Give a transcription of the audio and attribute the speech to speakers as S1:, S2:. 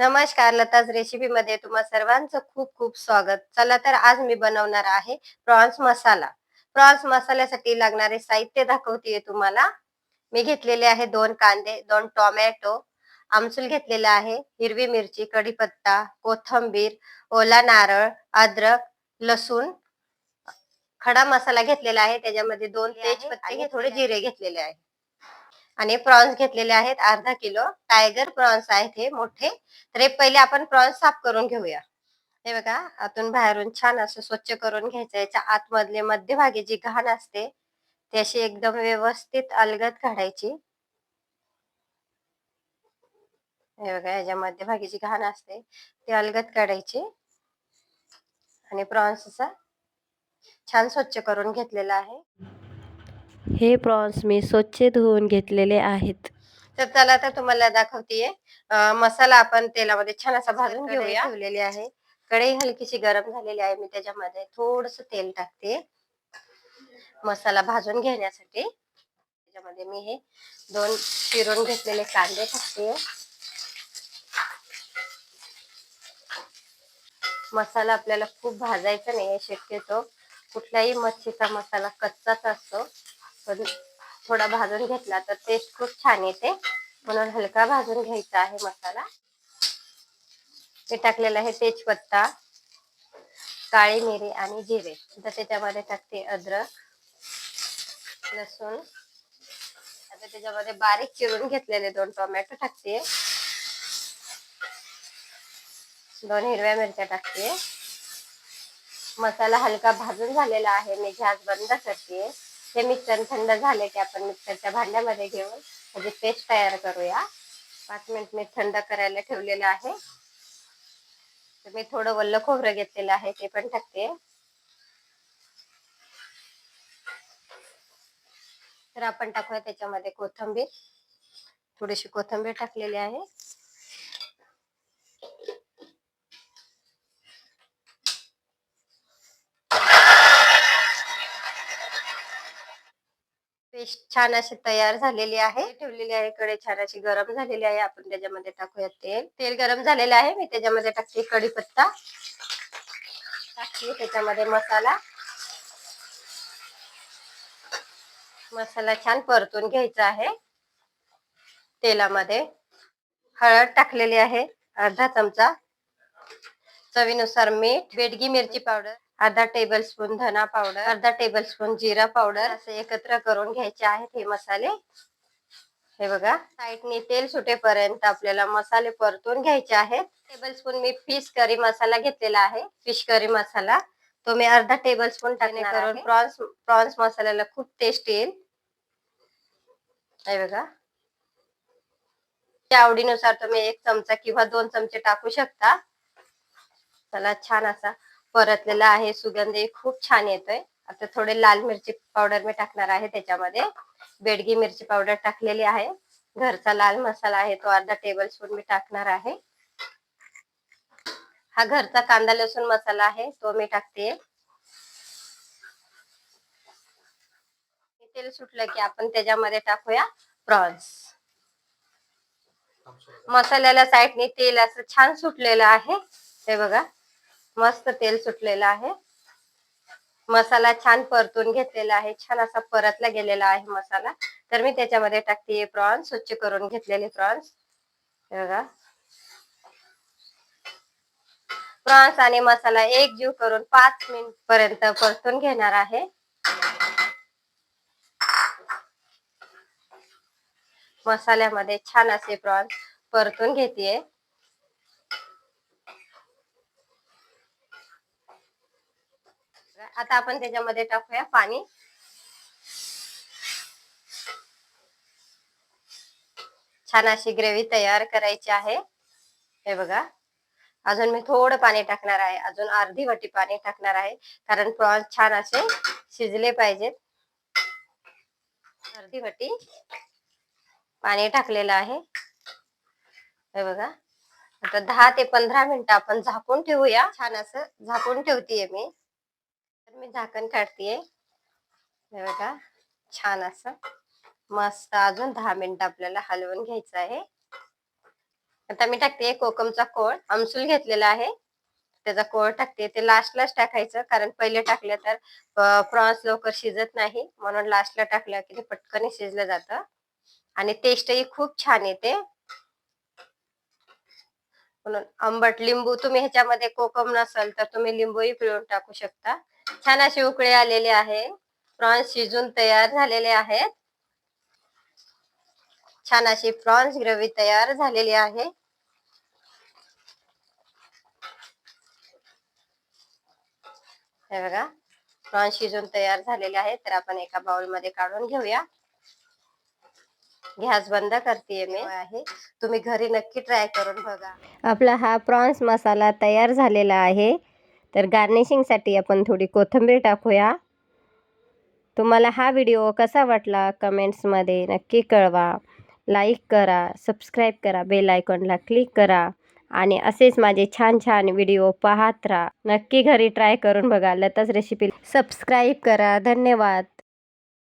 S1: नमस्कार लताज रेसिपी मध्ये तुम्हा सर्वांचं खूप खूप स्वागत. चला तर आज मी बनवणार आहे प्रॉन्स मसाला. प्रॉन्स मसाल्यासाठी लागणारे साहित्य दाखवते तुम्हाला. मी घेतलेले आहे दोन कांदे दोन टोमॅटो. आमसूल घेतलेला आहे हिरवी मिरची कढीपत्ता कोथंबीर ओला नारळ अद्रक लसूण. खडा मसाला घेतलेला आहे त्याच्यामध्ये दोन तेजपत्ते थोडे जिरे घेतलेले आहे. आणि प्रॉन्स घेतलेले आहेत अर्धा किलो. टायगर प्रॉन्स आहेत हे मोठे. तर हे पहिले आपण प्रॉन्स साफ करून घेऊया. हे बघा आतून बाहेरून छान असं स्वच्छ करून घ्यायचं. याच्या आतमधले मध्यभागी जी घाण असते ती अशी एकदम व्यवस्थित अलगद काढायची. हे बघा याच्या मध्यभागी जी घाण असते ती अलगत काढायची. आणि प्रॉन्सचा छान स्वच्छ करून घेतलेला आहे.
S2: हे प्रॉन्स मी स्वच्छ धुवून घेतलेले आहेत.
S1: तर त्याला आता तुम्हाला दाखवतेय. मसाला आपण तेलामध्ये छान असा भाजून घेऊया. ठेवलेली आहे. कढई हलकीशी गरम झालेली आहे. मी त्याच्यामध्ये थोडस तेल टाकते. मसाला भाजून घेण्यासाठी त्याच्यामध्ये मी हे दोन चिरून घेतलेले कांदे टाकते. मसाला आपल्याला खूप भाजायचा नाही शक्यतो कुठल्याही मच्छीचा मसाला कच्चाच असतो. पण थोडा भाजून घेतला तर टेस्ट खूप छान येते. म्हणून हलका भाजून घ्यायचा आहे मसाला. ते टाकलेलं आहे तेजपत्ता काळी मिरी आणि जिरे. तर त्याच्यामध्ये टाकते अद्रक लसूण. आता त्याच्यामध्ये बारीक चिरून घेतलेले दोन टोमॅटो टाकते. दोन हिरव्या मिरच्या टाकते. मसाला हलका भाजून झालेला आहे. मी गॅस बंद करते. हे मिक्सर थंड झाले की आपण मिक्सरच्या भांड्यामध्ये घेऊन त्याची पेस्ट तयार करूया. पाच मिनिट मी थंड करायला ठेवलेलं आहे. तर मी थोडं वल्ल खोबरं घेतलेलं आहे ते पण टाकते. तर आपण टाकूया त्याच्यामध्ये कोथंबीर. थोडीशी कोथंबीर टाकलेली आहे. छान अशी तयार झालेली आहे. ठेवलेली आहे. कडे छान अशी गरम झालेली आहे. आपण त्याच्यामध्ये टाकूया तेल. तेल गरम झालेलं आहे. मी त्याच्यामध्ये टाकते कढीपत्ता. टाकते त्याच्यामध्ये मसाला. मसाला छान परतून घ्यायचा आहे. तेलामध्ये हळद टाकलेली आहे. अर्धा चमचा. चवीनुसार मीठ बेडगी मिरची पावडर. अर्धा टेबल स्पून धना पावडर अर्धा टेबल स्पून जिरा पावडर असे एकत्र करून घ्यायचे आहेत हे मसाले. हे बघा साईडने तेल सुटेपर्यंत आपल्याला मसाले परतून घ्यायचे आहेत. टेबल स्पून मी फिश करी मसाला घेतलेला आहे. Fish curry masala. तो मी अर्धा टेबल स्पून टाकणे करून प्रॉन्स प्रॉन्स मसाल्याला खूप टेस्ट येईल. हे बघा. आवडीनुसार तुम्ही एक चमचा किंवा दोन चमचे टाकू शकता. त्याला छान असा परतलेला आहे. सुगंध खूप छान येतोय. आता थोडे लाल मिरची पावडर मी टाकणार आहे त्याच्यामध्ये. बेडगी मिरची पावडर टाकलेली आहे. घरचा लाल मसाला आहे तो अर्धा टेबल स्पून मी टाकणार आहे. हा घरचा कांदा लसूण मसाला आहे तो मी टाकते. तेल सुटलं की आपण त्याच्यामध्ये टाकूया प्रॉन्स मसाल्याला साईडने तेल असं छान सुटलेलं आहे. ते बघा. मस्त तेल सुटलेलं आहे. मसाला छान परतून घेतलेला आहे. छान असा परतला गेलेला आहे मसाला. तर मी त्याच्यामध्ये टाकते प्रॉन्स स्वच्छ करून घेतलेले प्रॉन्स. बघा. प्रॉन्स आणि मसाला एक जीव करून पाच मिनिट पर्यंत परतून घेणार आहे. मसाल्यामध्ये छान असे प्रॉन्स परतून घेते आता आपण त्याच्यामध्ये टाकूया पाणी. छान अशी ग्रेव्ही तयार करायची आहे. हे बघा. अजून मी थोडं पाणी टाकणार आहे. अजून अर्धी वाटी पाणी टाकणार आहे. कारण प्रॉन्स छान असे शिजले पाहिजेत. अर्धी वाटी पाणी टाकलेलं आहे. हे बघा. आता दहा ते पंधरा मिनिटं आपण झाकून ठेवूया. छान असं झाकून ठेवतीये मी. तर मी झाकण काढतीये. बघा छान असं. मस्त अजून दहा मिनिट आपल्याला हलवून घ्यायचं आहे. आता मी टाकते कोकमचा कोळ. आमसूल घेतलेला आहे. त्याचा कोळ टाकते ते लास्टलाच टाकायचं. कारण पहिले टाकलं तर प्रॉन्स लवकर शिजत नाही. म्हणून लास्टला टाकलं की ते पटकन शिजलं जातं. आणि टेस्टही खूप छान येते. म्हणून आंबट लिंबू तुम्ही ह्याच्यामध्ये कोकम नसेल तर तुम्ही लिंबूही पिळून टाकू शकता. छान असे उकळे आलेले आहे. प्रॉन्स शिजून तयार झालेले आहेत. छान अशी प्रॉन्स ग्रेव्ही तयार झालेली आहे. हे बघा प्रॉन्स शिजून तयार झालेले आहेत तर आपण एका बाउलमध्ये काढून घेऊया. गॅस बंद करते मी. आहे. तुम्ही घरी नक्की ट्राय करून बघा. आपला हा प्रॉन्स मसाला तयार झालेला आहे. तर गार्निशिंगसाठी आपण थोडी कोथिंबीर टाकूया. तुम्हाला हा व्हिडिओ कसा वाटला कमेंट्समध्ये नक्की कळवा. लाईक करा सबस्क्राईब करा बेल आयकॉनला क्लिक करा आणि असेच माझे छान छान व्हिडिओ पाहत राहा. नक्की घरी ट्राय करून बघा. लताच रेसिपी सबस्क्राईब करा. धन्यवाद.